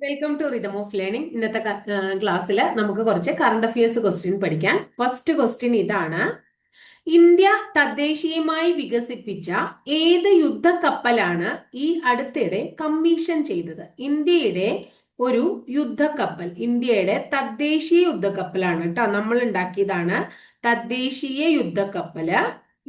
Welcome to rhythm of learning ഇന്നത്തെ ക്ലാസ്സിൽ നമുക്ക് കുറച്ച് കറണ്ട് അഫയേഴ്സ് ക്വസ്റ്റ്യൻ പഠിക്കാം. ഫസ്റ്റ് ക്വസ്റ്റ്യൻ ഇതാണ്. ഇന്ത്യ തദ്ദേശീയമായി വികസിപ്പിച്ച ഏത് യുദ്ധക്കപ്പലാണ് ഈ അടുത്തിടെ കമ്മീഷൻ ചെയ്തത്? ഇന്ത്യയുടെ ഒരു യുദ്ധക്കപ്പൽ ഇന്ത്യയുടെ തദ്ദേശീയ യുദ്ധക്കപ്പലാണ് കേട്ടോ നമ്മൾ ഉണ്ടാക്കിയതാണ് തദ്ദേശീയ യുദ്ധക്കപ്പൽ.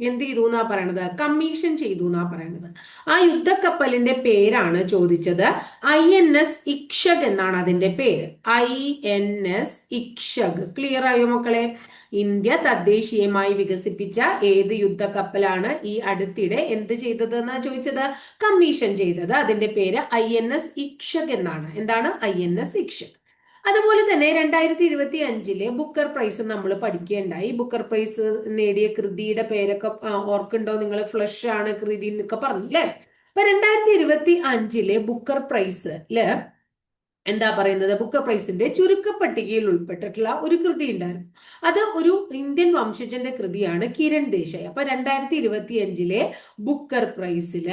എന്ത് ചെയ്തു എന്നാ പറയണത്? കമ്മീഷൻ ചെയ്തു എന്നാ പറയണത്. ആ യുദ്ധക്കപ്പലിന്റെ പേരാണ് ചോദിച്ചത്. ഐ എൻ എസ് ഇക്ഷക് എന്നാണ് അതിന്റെ പേര്. I N S Ikshak. Clear ആയോ മക്കളെ? ഇന്ത്യ തദ്ദേശീയമായി വികസിപ്പിച്ച ഏത് യുദ്ധക്കപ്പലാണ് ഈ അടുത്തിടെ എന്ത് ചെയ്തത് എന്നാ ചോദിച്ചത്? കമ്മീഷൻ ചെയ്തത്. അതിന്റെ പേര് ഐ എൻ എസ് ഇക്ഷക് എന്നാണ്. എന്താണ്? I N S Ikshak. അതുപോലെ തന്നെ രണ്ടായിരത്തി ഇരുപത്തി അഞ്ചിലെ ബുക്കർ പ്രൈസ് നമ്മൾ പഠിക്കുകയുണ്ടായി ബുക്കർ പ്രൈസ് നേടിയ കൃതിയുടെ പേരൊക്കെ ഓർക്കുണ്ടോ നിങ്ങൾ ഫ്ലഷ് ആണ് കൃതി എന്നൊക്കെ പറഞ്ഞില്ലേ അപ്പൊ രണ്ടായിരത്തി ഇരുപത്തി അഞ്ചിലെ ബുക്കർ പ്രൈസിൽ എന്താ പറയുന്നത്? ബുക്കർ പ്രൈസിന്റെ ചുരുക്കപ്പട്ടികയിൽ ഉൾപ്പെട്ടിട്ടുള്ള ഒരു കൃതി ഉണ്ടായിരുന്നു. അത് ഒരു ഇന്ത്യൻ വംശജന്റെ കൃതിയാണ് കിരൺ ദേശായി. അപ്പൊ രണ്ടായിരത്തി ഇരുപത്തി അഞ്ചിലെ ബുക്കർ പ്രൈസിൽ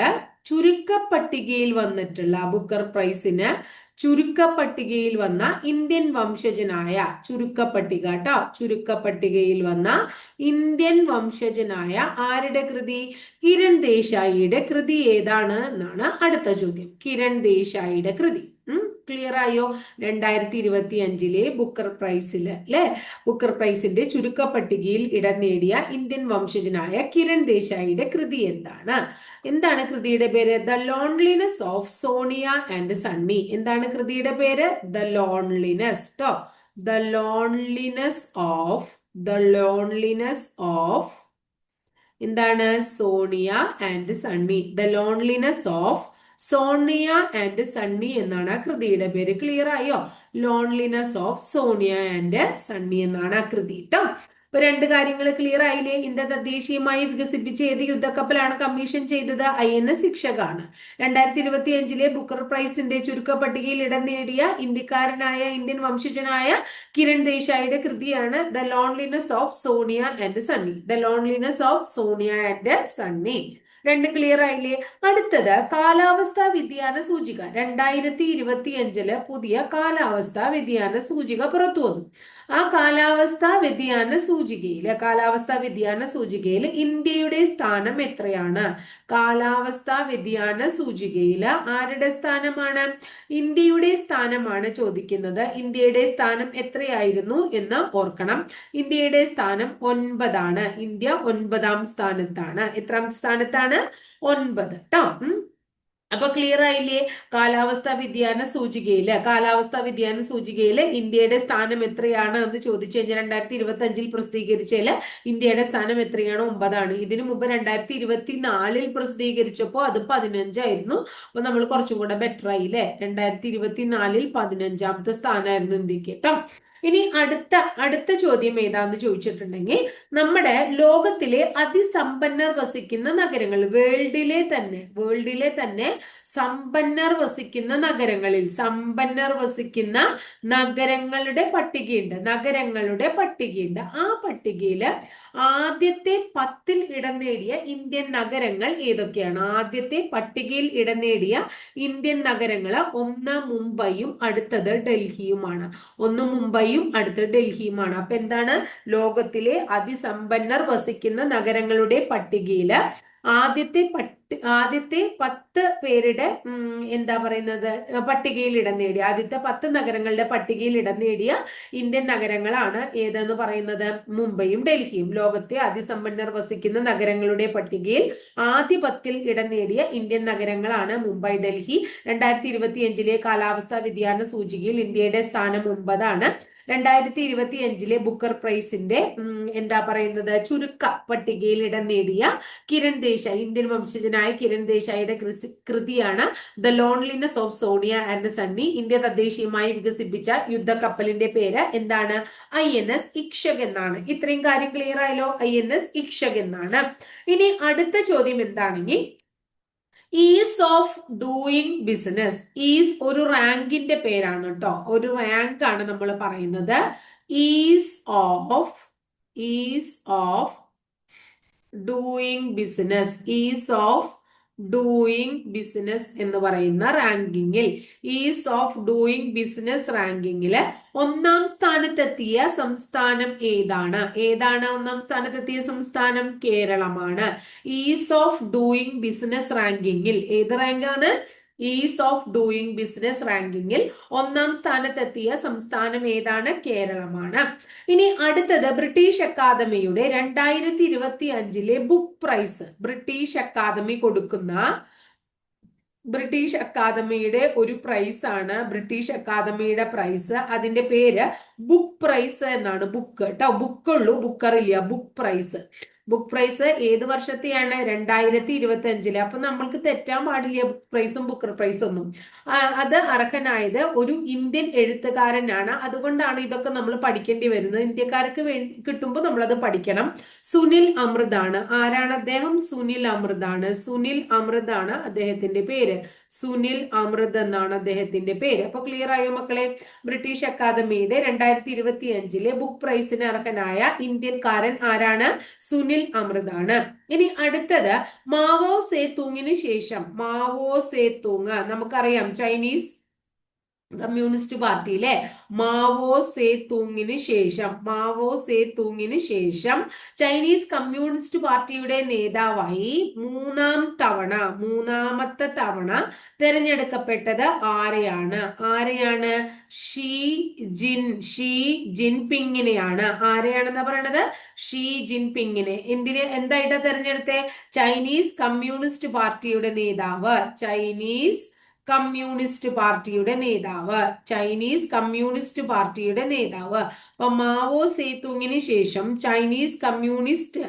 ചുരുക്കപ്പട്ടികയിൽ വന്നിട്ടുള്ള ബുക്കർ പ്രൈസിന് ചുരുക്കപ്പട്ടികയിൽ വന്ന ഇന്ത്യൻ വംശജനായ ചുരുക്കപ്പട്ടിക കേട്ടോ ചുരുക്കപ്പട്ടികയിൽ വന്ന ഇന്ത്യൻ വംശജനായ ആരുടെ കൃതി? കിരൺ ദേശായിയുടെ കൃതി ഏതാണ് എന്നാണ് അടുത്ത ചോദ്യം. കിരൺ ദേശായിയുടെ കൃതി. ക്ലിയർ ആയോ? രണ്ടായിരത്തി ഇരുപത്തി അഞ്ചിലെ ബുക്കർ പ്രൈസിൽ അല്ലെ ബുക്കർ പ്രൈസിന്റെ ചുരുക്കപ്പട്ടികയിൽ ഇടം നേടിയ ഇന്ത്യൻ വംശജനായ കിരൺ ദേശായിയുടെ കൃതി എന്താണ്? എന്താണ് കൃതിയുടെ പേര്? The loneliness of Sonia and Sunny എന്താണ് കൃതിയുടെ പേര്? The loneliness to the loneliness of the loneliness of എന്താണ്? Sonia and Sunny the loneliness of Sonia and Sunny എന്നാണ് ആ കൃതിയുടെ പേര്. ക്ലിയർ ആയോ? Loneliness of Sonia and Sunny എന്നാണ് ആ കൃതി കേട്ടോ ഇപ്പൊ രണ്ട് കാര്യങ്ങൾ ക്ലിയർ ആയില്ലേ? ഇന്ത്യ തദ്ദേശീയമായി വികസിപ്പിച്ച ഏത് യുദ്ധക്കപ്പലാണ് കമ്മീഷൻ ചെയ്തത് ഐ എൻ എസ് ശിക്ഷകാണ്. രണ്ടായിരത്തി ഇരുപത്തി അഞ്ചിലെ ബുക്കർ പ്രൈസിന്റെ ചുരുക്കപ്പട്ടികയിൽ ഇടം നേടിയ ഇന്ത്യക്കാരനായ ഇന്ത്യൻ വംശജനായ കിരൺ ദേശായിയുടെ കൃതിയാണ് the loneliness of Sonia and Sunny the loneliness of Sonia and Sunny രണ്ട് ക്ലിയർ ആയില്ലേ? അടുത്തത് കാലാവസ്ഥാ വ്യതിയാന സൂചിക. രണ്ടായിരത്തി ഇരുപത്തി അഞ്ചിൽ പുതിയ കാലാവസ്ഥാ വ്യതിയാന സൂചിക പുറത്തു വന്നു ആ കാലാവസ്ഥാ വ്യതിയാന സൂചികയിൽ കാലാവസ്ഥാ വ്യതിയാന സൂചികയിൽ ഇന്ത്യയുടെ സ്ഥാനം എത്രയാണ്? കാലാവസ്ഥാ വ്യതിയാന സൂചികയിൽ ആരുടെ സ്ഥാനമാണ്? ഇന്ത്യയുടെ സ്ഥാനമാണ് ചോദിക്കുന്നത്. ഇന്ത്യയുടെ സ്ഥാനം എത്രയായിരുന്നു എന്ന് ഓർക്കണം. ഇന്ത്യയുടെ സ്ഥാനം ഒൻപതാണ്. ഇന്ത്യ ഒൻപതാം സ്ഥാനത്താണ്. എത്രാം സ്ഥാനത്താണ്? ഒൻപത്. കേട്ടോ അപ്പൊ ക്ലിയർ ആയില്ലേ? കാലാവസ്ഥാ വ്യതിയാന സൂചികയിൽ കാലാവസ്ഥാ വ്യതിയാന സൂചികയിൽ ഇന്ത്യയുടെ സ്ഥാനം എത്രയാണ് എന്ന് ചോദിച്ചു കഴിഞ്ഞാൽ രണ്ടായിരത്തി ഇരുപത്തി അഞ്ചിൽ പ്രസിദ്ധീകരിച്ചാൽ ഇന്ത്യയുടെ സ്ഥാനം എത്രയാണ്? ഒമ്പതാണ്. ഇതിനു മുമ്പ് രണ്ടായിരത്തി ഇരുപത്തി നാലിൽ പ്രസിദ്ധീകരിച്ചപ്പോൾ അത് പതിനഞ്ചായിരുന്നു. അപ്പൊ നമ്മൾ കുറച്ചും കൂടെ ബെറ്റർ ആയില്ലേ? രണ്ടായിരത്തി ഇരുപത്തി നാലിൽ പതിനഞ്ചാമത്തെ സ്ഥാനമായിരുന്നു ഇന്ത്യയ്ക്ക്. കേട്ടോ? ഇനി അടുത്ത അടുത്ത ചോദ്യം ഏതാന്ന് ചോദിച്ചിട്ടുണ്ടെങ്കിൽ നമ്മുടെ ലോകത്തിലെ അതിസമ്പന്നർ വസിക്കുന്ന നഗരങ്ങൾ വേൾഡിലെ തന്നെ വേൾഡിലെ തന്നെ സമ്പന്നർ വസിക്കുന്ന നഗരങ്ങളിൽ സമ്പന്നർ വസിക്കുന്ന നഗരങ്ങളുടെ പട്ടികയുണ്ട് നഗരങ്ങളുടെ പട്ടികയുണ്ട്. ആ പട്ടികയിൽ ആദ്യത്തെ പത്തിൽ ഇടം നേടിയ ഇന്ത്യൻ നഗരങ്ങൾ ഏതൊക്കെയാണ്? ആദ്യത്തെ പട്ടികയിൽ ഇടം നേടിയ ഇന്ത്യൻ നഗരങ്ങൾ ഒന്ന് മുംബൈയും അടുത്തത് ഡൽഹിയുമാണ്. ഒന്ന് മുംബൈയും അടുത്തത് ഡൽഹിയുമാണ്. അപ്പൊ എന്താണ്? ലോകത്തിലെ അതിസമ്പന്നർ വസിക്കുന്ന നഗരങ്ങളുടെ പട്ടികയിൽ ആദ്യത്തെ പട്ടി ആദ്യത്തെ പത്ത് പേരുടെ എന്താ പറയുന്നത് പട്ടികയിൽ ഇടം നേടിയ ആദ്യത്തെ പത്ത് നഗരങ്ങളുടെ പട്ടികയിൽ ഇടം നേടിയ ഇന്ത്യൻ നഗരങ്ങളാണ് ഏതെന്ന് പറയുന്നത്? മുംബൈയും ഡൽഹിയും. ലോകത്തെ അതിസമ്പന്നർ വസിക്കുന്ന നഗരങ്ങളുടെ പട്ടികയിൽ ആദ്യ പത്തിൽ ഇടം നേടിയ ഇന്ത്യൻ നഗരങ്ങളാണ് മുംബൈ ഡൽഹി. രണ്ടായിരത്തി ഇരുപത്തി അഞ്ചിലെ കാലാവസ്ഥാ വ്യതിയാന സൂചികയിൽ ഇന്ത്യയുടെ സ്ഥാനം ഒമ്പതാണ്. രണ്ടായിരത്തി ഇരുപത്തി അഞ്ചിലെ ബുക്കർ പ്രൈസിന്റെ എന്താ പറയുന്നത് ചുരുക്ക പട്ടികയിൽ ഇടം നേടിയ കിരൺ ദേശായി ഇന്ത്യൻ വംശജനായ കിരൺ ദേശായിയുടെ കൃതിയാണ് the loneliness of Sonia and Sunny India തദ്ദേശീയമായി വികസിപ്പിച്ച യുദ്ധക്കപ്പലിന്റെ പേര് എന്താണ്? ഐ എൻ എസ് ഇക്ഷക് എന്നാണ്. ഇത്രയും കാര്യം ക്ലിയർ ആയല്ലോ? ഐ എൻ എസ് ഇക്ഷക് എന്നാണ്. ഇനി അടുത്ത ചോദ്യം എന്താണെങ്കിൽ ease of doing business ease ഒരു റാങ്കിന്റെ പേരാണ് കേട്ടോ ഒരു റാങ്ക് ആണ് നമ്മൾ പറയുന്നത്. Ease of ease of doing business ease of doing business എന്ന് പറയുന്ന റാങ്കിങ്ങിൽ ഈസ് ഓഫ് ഡൂയിങ് ബിസിനസ് റാങ്കിങ്ങിൽ ഒന്നാം സ്ഥാനത്തെത്തിയ സംസ്ഥാനം ഏതാണ്? ഏതാണ് ഒന്നാം സ്ഥാനത്തെത്തിയ സംസ്ഥാനം? കേരളമാണ്. ഈസ് ഓഫ് ഡൂയിങ് ബിസിനസ് റാങ്കിങ്ങിൽ ഏത് റാങ്കാണ് ഈസ് ഓഫ് ഡൂയിങ് ബിസിനസ് റാങ്കിങ്ങിൽ ഒന്നാം സ്ഥാനത്തെത്തിയ സംസ്ഥാനം ഏതാണ്? കേരളമാണ്. ഇനി അടുത്തത് ബ്രിട്ടീഷ് അക്കാദമിയുടെ രണ്ടായിരത്തി ഇരുപത്തി അഞ്ചിലെ ബുക്ക് പ്രൈസ് ബ്രിട്ടീഷ് അക്കാദമി കൊടുക്കുന്ന ബ്രിട്ടീഷ് അക്കാദമിയുടെ ഒരു പ്രൈസ് ആണ്. ബ്രിട്ടീഷ് അക്കാദമിയുടെ പ്രൈസ് അതിന്റെ പേര് ബുക്ക് പ്രൈസ് എന്നാണ് ബുക്ക് കേട്ടോ? ബുക്കുള്ളൂ ബുക്കറില്ല ബുക്ക് പ്രൈസ് ബുക്ക് പ്രൈസ് ഏത് വർഷത്തെയാണ്? രണ്ടായിരത്തി ഇരുപത്തി അഞ്ചിൽ അപ്പൊ നമ്മൾക്ക് തെറ്റാൻ പാടില്ല ബുക്ക് പ്രൈസും ബുക്ക് പ്രൈസും ഒന്നും. അത് അർഹനായത് ഒരു ഇന്ത്യൻ എഴുത്തുകാരനാണ്. അതുകൊണ്ടാണ് ഇതൊക്കെ നമ്മൾ പഠിക്കേണ്ടി വരുന്നത്. ഇന്ത്യക്കാർക്ക് വേണ്ടി കിട്ടുമ്പോൾ നമ്മളത് പഠിക്കണം. സുനിൽ അമൃതാണ്. ആരാണ് അദ്ദേഹം? സുനിൽ അമൃതാണ്. സുനിൽ അമൃതാണ് അദ്ദേഹത്തിന്റെ പേര്. സുനിൽ അമൃത് എന്നാണ് അദ്ദേഹത്തിന്റെ പേര്. അപ്പൊ ക്ലിയർ ആയോ മക്കളെ? ബ്രിട്ടീഷ് അക്കാദമിയുടെ രണ്ടായിരത്തി ഇരുപത്തി അഞ്ചിലെ ബുക്ക് പ്രൈസിന് അർഹനായ ഇന്ത്യൻകാരൻ ആരാണ്? സുനിൽ അമൃതാണ്. ഇനി അടുത്തത് മാവോ സേത്തൂങ്ങിന് ശേഷം. മാവോ സേത്തൂങ് നമുക്കറിയാം ചൈനീസ് കമ്മ്യൂണിസ്റ്റ് പാർട്ടിയിലെ മാവോ സേ തൂങ്ങിന് ശേഷം മാവോ സേ തൂങ്ങിന് ശേഷം ചൈനീസ് കമ്മ്യൂണിസ്റ്റ് പാർട്ടിയുടെ നേതാവായി മൂന്നാം തവണ മൂന്നാമത്തെ തവണ തിരഞ്ഞെടുക്കപ്പെട്ടത് ആരെയാണ്? ആരെയാണ്? ഷീ ജിൻ ഷീ ജിൻപിങ്ങിനെയാണ്. ആരെയാണെന്ന് പറയണത്? ഷീ ജിൻപിങ്ങിനെ. എന്തിന് എന്തായിട്ടാ തെരഞ്ഞെടുത്തേ? ചൈനീസ് കമ്മ്യൂണിസ്റ്റ് പാർട്ടിയുടെ നേതാവ് ചൈനീസ് കമ്മ്യൂണിസ്റ്റ് പാർട്ടിയുടെ നേതാവ് ചൈനീസ് കമ്മ്യൂണിസ്റ്റ് പാർട്ടിയുടെ നേതാവ്. അപ്പൊ മാവോ സേതുങ്ങിന് ശേഷം ചൈനീസ് കമ്മ്യൂണിസ്റ്റ്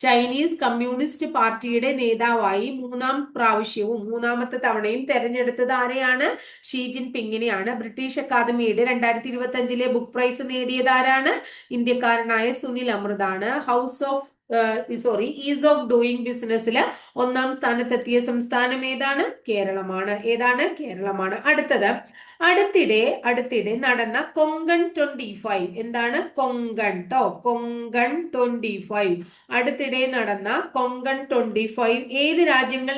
ചൈനീസ് കമ്മ്യൂണിസ്റ്റ് പാർട്ടിയുടെ നേതാവായി മൂന്നാം പ്രാവശ്യവും മൂന്നാമത്തെ തവണയും തെരഞ്ഞെടുത്തത് ആരെയാണ്? ഷീ ജിൻ പിങ്ങിനെയാണ് ബ്രിട്ടീഷ് അക്കാദമിയുടെ രണ്ടായിരത്തി ഇരുപത്തി അഞ്ചിലെ ബുക്ക് പ്രൈസ് നേടിയതാരാണ് ഇന്ത്യക്കാരനായ Sunil അമൃതാണ്. House of sorry ease of doing ബിസിനസ്സിൽ ഒന്നാം സ്ഥാനത്തെത്തിയ സംസ്ഥാനം ഏതാണ്? കേരളമാണ്. ഏതാണ്? കേരളമാണ്. അടുത്തത് അടുത്തിടെ അടുത്തിടെ നടന്ന കൊങ്കൺ ട്വന്റി ഫൈവ് എന്താണ്? കൊങ്കൺ ട്ടോ. കൊങ്കൺ ട്വന്റി ഫൈവ് അടുത്തിടെ നടന്ന കൊങ്കൺ ട്വന്റി ഫൈവ് ഏത് രാജ്യങ്ങൾ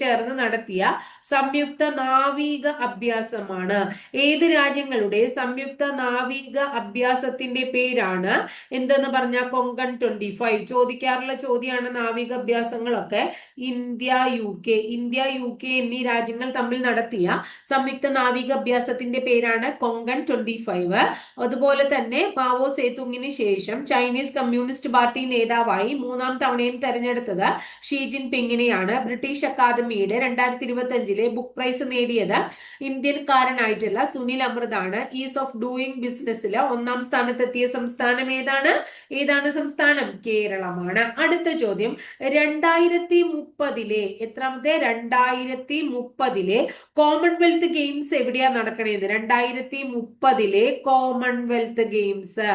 ചേർന്ന് നടത്തിയ സംയുക്ത നാവിക അഭ്യാസമാണ്? ഏത് രാജ്യങ്ങളുടെ സംയുക്ത നാവിക അഭ്യാസത്തിന്റെ പേരാണ്? എന്തെന്ന് പറഞ്ഞ കൊങ്കൺ ട്വന്റി ഫൈവ് ചോദിക്കാറുള്ള ചോദ്യമാണ് നാവിക അഭ്യാസങ്ങളൊക്കെ. India U K. India U K എന്നീ രാജ്യങ്ങൾ തമ്മിൽ നടത്തിയ സംയുക്ത നാവിക അഭ്യാസത്തിന്റെ പേരാണ് കൊങ്കൺ ട്വന്റി ഫൈവ്. അതുപോലെ തന്നെ മാവോ സേതുങ്ങിന് ശേഷം ചൈനീസ് കമ്മ്യൂണിസ്റ്റ് പാർട്ടി നേതാവായി മൂന്നാം തവണയും തെരഞ്ഞെടുത്തത് ഷീ ജിൻ പിങ്ങിനെയാണ് ബ്രിട്ടീഷ് അക്കാദമിയുടെ രണ്ടായിരത്തി ഇരുപത്തി അഞ്ചിലെ ബുക്ക് പ്രൈസ് നേടിയത് ഇന്ത്യൻകാരനായിട്ടുള്ള സുനിൽ അമൃതാണ്. ഈസ് ഓഫ് ഡൂയിങ് ബിസിനസ്സിൽ ഒന്നാം സ്ഥാനത്തെത്തിയ സംസ്ഥാനം ഏതാണ്? ഏതാണ് സംസ്ഥാനം? കേരളമാണ്. അടുത്ത ചോദ്യം. രണ്ടായിരത്തി മുപ്പതിലെ എത്രാമത്തെ? രണ്ടായിരത്തി മുപ്പതിലെ കോമൺവെൽത്ത് ഗെയിംസ് എവിടെയാ നടക്കണേന്ന് രണ്ടായിരത്തി മുപ്പതിലെ കോമൺവെൽത്ത് ഗെയിംസ്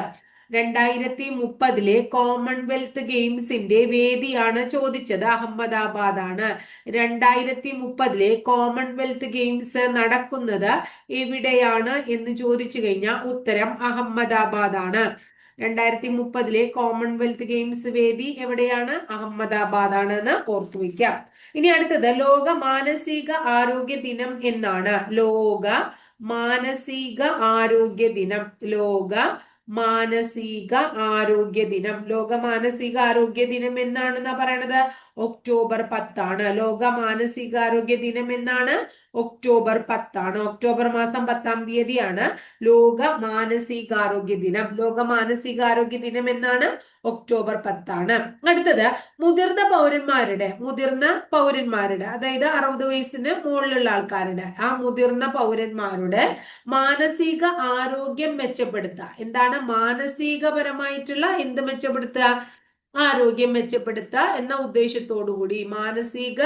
രണ്ടായിരത്തി മുപ്പതിലെ കോമൺവെൽത്ത് ഗെയിംസിന്റെ വേദിയാണ് ചോദിച്ചത് അഹമ്മദാബാദ് ആണ് രണ്ടായിരത്തി മുപ്പതിലെ കോമൺവെൽത്ത് ഗെയിംസ് നടക്കുന്നത് എവിടെയാണ് എന്ന് ചോദിച്ചു കഴിഞ്ഞാൽ ഉത്തരം അഹമ്മദാബാദ് ആണ് രണ്ടായിരത്തി മുപ്പതിലെ കോമൺവെൽത്ത് ഗെയിംസ് വേദി എവിടെയാണ്? അഹമ്മദാബാദ് ആണ് എന്ന് ഓർത്തു വെക്കാം. ഇനി അടുത്തത് ലോക മാനസിക ആരോഗ്യ ദിനം എന്നാണ്. ലോക മാനസിക ആരോഗ്യ ദിനം ലോക മാനസിക ആരോഗ്യ ദിനം. ലോക മാനസിക ആരോഗ്യ ദിനം എന്നാണെന്നാ പറയണത്? ഒക്ടോബർ പത്താണ്. ലോക മാനസിക ആരോഗ്യ ദിനം എന്നാണ്? ഒക്ടോബർ പത്താണ്. ഒക്ടോബർ മാസം പത്താം തീയതിയാണ് ലോക മാനസികാരോഗ്യ ദിനം. ലോക മാനസികാരോഗ്യ ദിനം എന്നാണ് ഒക്ടോബർ പത്താണ്. അടുത്തത് മുതിർന്ന പൗരന്മാരുടെ മുതിർന്ന പൗരന്മാരുടെ അതായത് അറുപത് വയസ്സിന് മുകളിലുള്ള ആൾക്കാരുടെ ആ മുതിർന്ന പൗരന്മാരുടെ മാനസിക ആരോഗ്യം മെച്ചപ്പെടുത്തുക എന്താണ് മാനസികപരമായിട്ടുള്ള എന്ത് മെച്ചപ്പെടുത്തുക? ആരോഗ്യം മെച്ചപ്പെടുത്തുക എന്ന ഉദ്ദേശത്തോടു കൂടി മാനസിക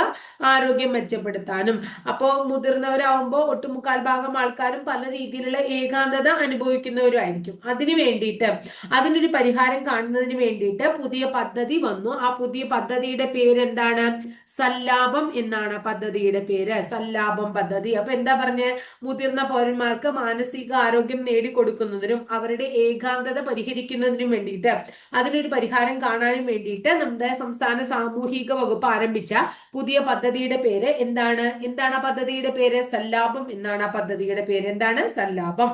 ആരോഗ്യം മെച്ചപ്പെടുത്താനും. അപ്പോൾ മുതിർന്നവരാകുമ്പോൾ ഒട്ടുമുക്കാൽ ഭാഗം ആൾക്കാരും പല രീതിയിലുള്ള ഏകാന്തത അനുഭവിക്കുന്നവരുമായിരിക്കും. അതിനു വേണ്ടിയിട്ട് അതിനൊരു പരിഹാരം കാണുന്നതിന് വേണ്ടിയിട്ട് പുതിയ പദ്ധതി വന്നു. ആ പുതിയ പദ്ധതിയുടെ പേരെന്താണ്? സല്ലാപം എന്നാണ് പദ്ധതിയുടെ പേര്. സല്ലാപം പദ്ധതി. അപ്പൊ എന്താ പറഞ്ഞ? മുതിർന്ന പൗരന്മാർക്ക് മാനസിക ആരോഗ്യം നേടിക്കൊടുക്കുന്നതിനും അവരുടെ ഏകാന്തത പരിഹരിക്കുന്നതിനും വേണ്ടിയിട്ട് അതിനൊരു പരിഹാരം കാണാൻ സഹായം വേണ്ടിയിട്ട് നമ്മുടെ സംസ്ഥാന സാമൂഹിക വകുപ്പ് ആരംഭിച്ച പുതിയ പദ്ധതിയുടെ പേര് എന്താണ്? എന്താണ് ആ പദ്ധതിയുടെ പേര്? സല്ലാപം എന്നാണ് ആ പദ്ധതിയുടെ പേര്. എന്താണ്? സല്ലാപം.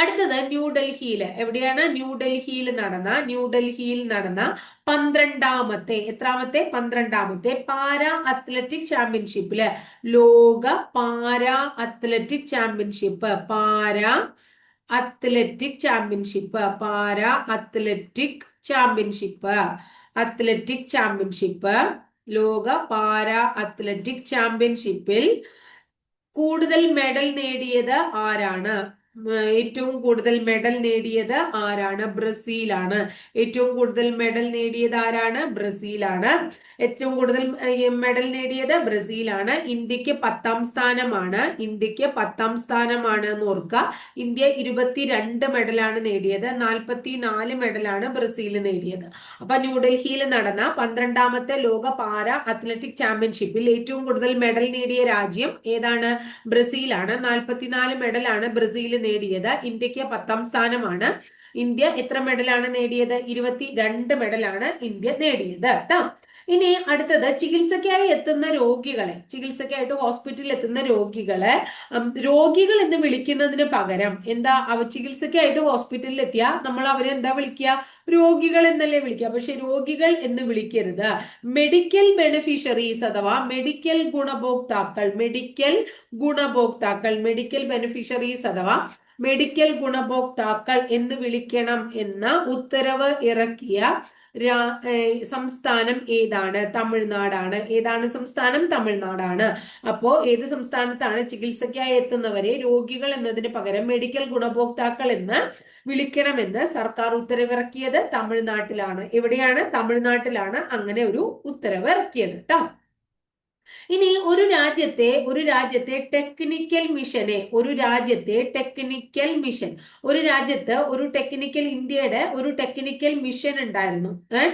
അടുത്തത് ന്യൂഡൽഹിയിൽ എവിടെയാണ്? ന്യൂഡൽഹിയിൽ നടന്ന ന്യൂഡൽഹിയിൽ നടന്ന പന്ത്രണ്ടാമത്തെ എത്രാമത്തെ? പന്ത്രണ്ടാമത്തെ പാരാ അത്ലറ്റിക് ചാമ്പ്യൻഷിപ്പിൽ. ലോക para athletic championship. Para athletic championship. Para athletic championship athletic championship ലോക പാരാ അത്ലറ്റിക് ചാമ്പ്യൻഷിപ്പിൽ കൂടുതൽ മെഡൽ നേടിയത് ആരാണ്? ഏറ്റവും കൂടുതൽ മെഡൽ നേടിയത് ആരാണ്? ബ്രസീലാണ്. ഏറ്റവും കൂടുതൽ മെഡൽ നേടിയത് ആരാണ്? ബ്രസീലാണ്. ഏറ്റവും കൂടുതൽ മെഡൽ നേടിയത് ബ്രസീലാണ്. ഇന്ത്യയ്ക്ക് പത്താം സ്ഥാനമാണ്. ഇന്ത്യയ്ക്ക് പത്താം സ്ഥാനമാണ് എന്ന് ഓർക്കുക. ഇന്ത്യ ഇരുപത്തിരണ്ട് മെഡലാണ് നേടിയത്. നാൽപ്പത്തി നാല് മെഡലാണ് ബ്രസീൽ നേടിയത്. അപ്പൊ ന്യൂഡൽഹിയിൽ നടന്ന പന്ത്രണ്ടാമത്തെ ലോക പാര അത്ലറ്റിക് ചാമ്പ്യൻഷിപ്പിൽ ഏറ്റവും കൂടുതൽ മെഡൽ നേടിയ രാജ്യം ഏതാണ്? ബ്രസീലാണ്. നാൽപ്പത്തിനാല് മെഡലാണ് ബ്രസീൽ നേടിയത് ഇന്ത്യയ്ക്ക് പത്താം സ്ഥാനമാണ്. ഇന്ത്യ എത്ര മെഡലാണ് നേടിയത്? ഇരുപത്തി രണ്ട് മെഡലാണ് ഇന്ത്യ നേടിയത്. കേട്ടോ ഇനി അടുത്തത് ചികിത്സയ്ക്കായി എത്തുന്ന രോഗികളെ ചികിത്സയ്ക്കായിട്ട് ഹോസ്പിറ്റലിൽ എത്തുന്ന രോഗികളെ രോഗികൾ എന്ന് വിളിക്കുന്നതിന് പകരം എന്താ അവ ചികിത്സയ്ക്കായിട്ട് ഹോസ്പിറ്റലിൽ എത്തിയ നമ്മൾ അവരെ എന്താ വിളിക്കുക? രോഗികൾ എന്നല്ലേ വിളിക്കുക. പക്ഷെ രോഗികൾ എന്ന് വിളിക്കരുത്. മെഡിക്കൽ ബെനിഫിഷ്യറീസ് അഥവാ മെഡിക്കൽ ഗുണഭോക്താക്കൾ മെഡിക്കൽ ഗുണഭോക്താക്കൾ മെഡിക്കൽ ബെനിഫിഷ്യറീസ് അഥവാ മെഡിക്കൽ ഗുണഭോക്താക്കൾ എന്ന് വിളിക്കണം എന്ന ഉത്തരവ് ഇറക്കിയ സംസ്ഥാനം ഏതാണ്? തമിഴ്നാടാണ്. ഏതാണ് സംസ്ഥാനം? തമിഴ്നാടാണ്. അപ്പോ ഏത് സംസ്ഥാനത്താണ് ചികിത്സയ്ക്കായി എത്തുന്നവരെ രോഗികൾ എന്നതിന് പകരം മെഡിക്കൽ ഗുണഭോക്താക്കൾ എന്ന് വിളിക്കണമെന്ന് സർക്കാർ ഉത്തരവിറക്കിയത് തമിഴ്നാട്ടിലാണ്. എവിടെയാണ്? തമിഴ്നാട്ടിലാണ്. അങ്ങനെ ഒരു ഉത്തരവ് ഇറക്കിയത് കേട്ടോ ഇനി ഒരു രാജ്യത്തെ ഒരു രാജ്യത്തെ ടെക്നിക്കൽ മിഷനെ ഒരു രാജ്യത്തെ ടെക്നിക്കൽ മിഷൻ ഒരു രാജ്യത്ത് ഒരു ടെക്നിക്കൽ ഇന്ത്യയുടെ ഒരു ടെക്നിക്കൽ മിഷൻ ഉണ്ടായിരുന്നു.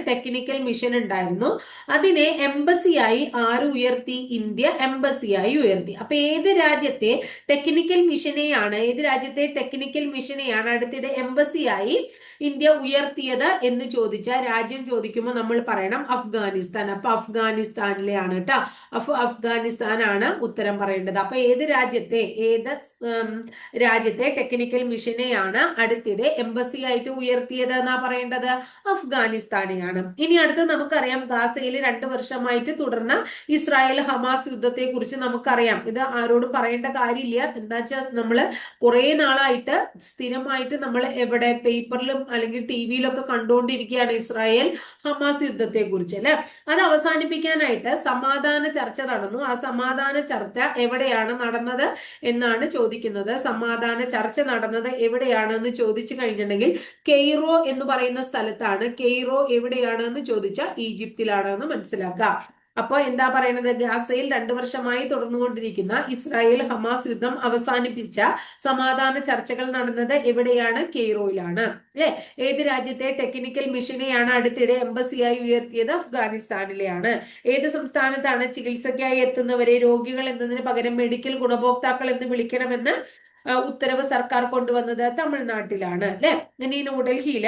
ടെക്നിക്കൽ മിഷൻ ഉണ്ടായിരുന്നു. അതിനെ എംബസിയായി ആര് ഉയർത്തി? ഇന്ത്യ എംബസിയായി ഉയർത്തി. അപ്പൊ ഏത് രാജ്യത്തെ ടെക്നിക്കൽ മിഷനെയാണ് ഏത് രാജ്യത്തെ ടെക്നിക്കൽ മിഷനെയാണ് അടുത്തിടെ എംബസിയായി ഇന്ത്യ ഉയർത്തിയത് എന്ന് ചോദിച്ചാൽ രാജ്യം ചോദിക്കുമ്പോൾ നമ്മൾ പറയണം അഫ്ഗാനിസ്ഥാൻ. അപ്പൊ അഫ്ഗാനിസ്ഥാനിലെയാണ് കേട്ടോ അഫ് അഫ്ഗാനിസ്ഥാനാണ് ഉത്തരം പറയേണ്ടത്. അപ്പൊ ഏത് രാജ്യത്തെ ഏത് രാജ്യത്തെ ടെക്നിക്കൽ മിഷനെയാണ് അടുത്തിടെ എംബസി ആയിട്ട് ഉയർത്തിയത് എന്നാ പറയേണ്ടത്? അഫ്ഗാനിസ്ഥാനെയാണ്. ഇനി അടുത്ത് നമുക്കറിയാം ഗാസയിൽ രണ്ടു വർഷമായിട്ട് തുടർന്ന ഇസ്രായേൽ ഹമാസ് യുദ്ധത്തെ കുറിച്ച് നമുക്കറിയാം. ഇത് ആരോടും പറയേണ്ട കാര്യമില്ല. എന്താ വെച്ചാൽ നമ്മൾ കുറെ നാളായിട്ട് സ്ഥിരമായിട്ട് നമ്മൾ എവിടെ പേപ്പറിലും അല്ലെങ്കിൽ ടി വിയിലൊക്കെ കണ്ടുകൊണ്ടിരിക്കുകയാണ് ഇസ്രായേൽ ഹമാസ് യുദ്ധത്തെ കുറിച്ച് അല്ലെ? അത് അവസാനിപ്പിക്കാനായിട്ട് സമാധാന ചർച്ച നടന്നു. ആ സമാധാന ചർച്ച എവിടെയാണ് നടന്നത് എന്നാണ് ചോദിക്കുന്നത്. സമാധാന ചർച്ച നടന്നത് എവിടെയാണ് എന്ന് ചോദിച്ചു കഴിഞ്ഞിട്ടുണ്ടെങ്കിൽ കെയ്റോ എന്ന് പറയുന്ന സ്ഥലത്താണ്. കെയ്റോ എവിടെയാണ് എന്ന് ചോദിച്ചാൽ ഈജിപ്തിലാണ് എന്ന് മനസ്സിലാക്കുക. അപ്പോൾ എന്താ പറയുന്നത് ഗാസയിൽ രണ്ടു വർഷമായി തുടർന്നുകൊണ്ടിരിക്കുന്ന ഇസ്രായേൽ ഹമാസ് യുദ്ധം അവസാനിപ്പിച്ച സമാധാന ചർച്ചകൾ നടന്നത് എവിടെയാണ്? കെയ്റോയിലാണ്. അല്ലെ? ഏത് രാജ്യത്തെ ടെക്നിക്കൽ മിഷനെയാണ് അടുത്തിടെ എംബസിയായി ഉയർത്തിയത്? അഫ്ഗാനിസ്ഥാനിലെയാണ്. ഏത് സംസ്ഥാനത്താണ് ചികിത്സയ്ക്കായി എത്തുന്നവരെ രോഗികൾ എന്നതിന് പകരം മെഡിക്കൽ ഗുണഭോക്താക്കൾ എന്ന് വിളിക്കണമെന്ന് ഉത്തരവ് സർക്കാർ കൊണ്ടുവന്നത് തമിഴ്നാട്ടിലാണ്. അല്ലെ? ഇനി ന്യൂഡൽഹിയിൽ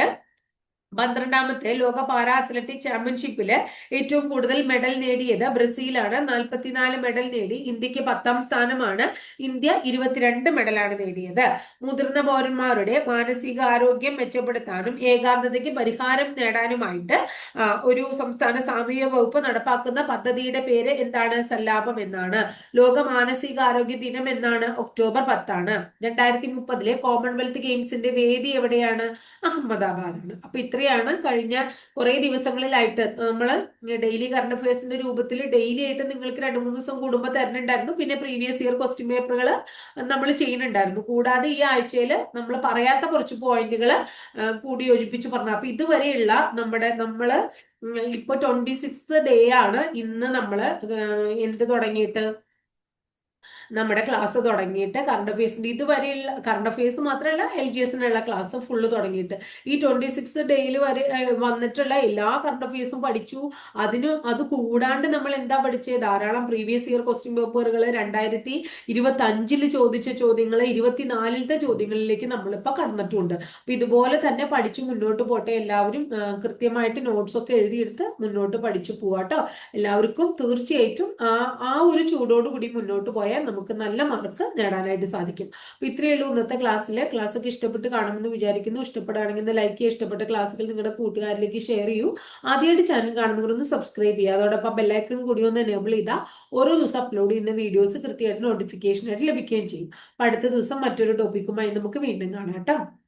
പന്ത്രണ്ടാമത്തെ ലോക പാരാ അത്ലറ്റിക് ചാമ്പ്യൻഷിപ്പിൽ ഏറ്റവും കൂടുതൽ മെഡൽ നേടിയത് ബ്രസീലാണ്. നാൽപ്പത്തിനാല് മെഡൽ നേടി. ഇന്ത്യയ്ക്ക് പത്താം സ്ഥാനമാണ്. ഇന്ത്യ ഇരുപത്തിരണ്ട് മെഡലാണ് നേടിയത്. മുതിർന്ന പൗരന്മാരുടെ മാനസിക ആരോഗ്യം മെച്ചപ്പെടുത്താനും ഏകാന്തതയ്ക്ക് പരിഹാരം നേടാനുമായിട്ട് ഒരു സംസ്ഥാന സാമൂഹ്യ വകുപ്പ് നടപ്പാക്കുന്ന പദ്ധതിയുടെ പേര് എന്താണ്? സല്ലാപം എന്നാണ്. ലോക മാനസിക ആരോഗ്യ ദിനം എന്നാണ്. ഒക്ടോബർ പത്താണ്. രണ്ടായിരത്തി മുപ്പതിലെ കോമൺവെൽത്ത് ഗെയിംസിന്റെ വേദി എവിടെയാണ്? അഹമ്മദാബാദാണ് അപ്പൊ ഇത്രയും ഇത്രയാണ് കഴിഞ്ഞ കുറെ ദിവസങ്ങളിലായിട്ട് നമ്മൾ ഡെയിലി കറണ്ട് അഫയേഴ്സിന്റെ രൂപത്തിൽ ഡെയിലി ആയിട്ട് നിങ്ങൾക്ക് രണ്ട് മൂന്ന് ദിവസം കൂടുമ്പോൾ തരുന്നുണ്ടായിരുന്നു. പിന്നെ പ്രീവിയസ് ഇയർ ക്വസ്റ്റ്യൻ പേപ്പറുകൾ നമ്മൾ ചെയ്യുന്നുണ്ടായിരുന്നു. കൂടാതെ ഈ ആഴ്ചയിൽ നമ്മൾ പറയാത്ത കുറച്ച് പോയിന്റുകൾ കൂടി യോജിപ്പിച്ച് പറഞ്ഞു. അപ്പൊ ഇതുവരെയുള്ള നമ്മുടെ നമ്മൾ ഇപ്പൊ ട്വന്റി സിക്സ് ഡേ ആണ് ഇന്ന് നമ്മൾ എന്ത് തുടങ്ങിയിട്ട്? നമ്മുടെ ക്ലാസ് തുടങ്ങിയിട്ട് കറണ്ട് അഫയേഴ്സിന്റെ ഇതുവരെയുള്ള കറണ്ട് അഫയേഴ്സ് മാത്രമല്ല എൽ ജി എസിനുള്ള ക്ലാസ് ഫുള്ള് തുടങ്ങിയിട്ട്. ഈ ട്വന്റി സിക്സ് ഡേയിൽ വരെ വന്നിട്ടുള്ള എല്ലാ കറണ്ട് അഫയേഴ്സും പഠിച്ചു. അതിന് അത് കൂടാണ്ട് നമ്മൾ എന്താ പഠിച്ചത് ധാരാളം പ്രീവിയസ് ഇയർ ക്വസ്റ്റ്യൻ പേപ്പറുകൾ രണ്ടായിരത്തി ഇരുപത്തി അഞ്ചിൽ ചോദിച്ച ചോദ്യങ്ങൾ ഇരുപത്തിനാലിലത്തെ ചോദ്യങ്ങളിലേക്ക് നമ്മളിപ്പോൾ കടന്നിട്ടുണ്ട്. അപ്പൊ ഇതുപോലെ തന്നെ പഠിച്ചു മുന്നോട്ട് പോട്ടെ. എല്ലാവരും കൃത്യമായിട്ട് നോട്ട്സ് ഒക്കെ എഴുതിയെടുത്ത് മുന്നോട്ട് പഠിച്ചു പോവാട്ടോ. എല്ലാവർക്കും തീർച്ചയായിട്ടും ആ ഒരു ചൂടോടുകൂടി മുന്നോട്ട് പോയാൽ നമുക്ക് നല്ല മാർക്ക് നേടാനായിട്ട് സാധിക്കും. അപ്പൊ ഇത്രയേ ഉള്ളൂ ഇന്നത്തെ ക്ലാസ്സിൽ ക്ലാസ് ഒക്കെ ഇഷ്ടപ്പെട്ട് കാണുമെന്ന് വിചാരിക്കുന്നു. ഇഷ്ടപ്പെടുകയാണെങ്കിൽ ലൈക്ക് ചെയ്യുക. ഇഷ്ടപ്പെട്ട ക്ലാസ്സുകൾ നിങ്ങളുടെ കൂട്ടുകാരിലേക്ക് ഷെയർ ചെയ്യൂ. ആദ്യമായിട്ട് ചാനൽ കാണുന്നവരൊന്ന് സബ്സ്ക്രൈബ് ചെയ്യുക. അതോടൊപ്പം ബെല്ലൈക്കൺ കൂടി ഒന്ന് എനേബിൾ ചെയ്താൽ ഓരോ ദിവസം അപ്ലോഡ് ചെയ്യുന്ന വീഡിയോസ് കൃത്യമായിട്ട് നോട്ടിഫിക്കേഷൻ ആയിട്ട് ലഭിക്കുകയും ചെയ്യും. അപ്പൊ അടുത്ത ദിവസം മറ്റൊരു ടോപ്പിക്കുമായി നമുക്ക് വീണ്ടും കാണാം കേട്ടോ.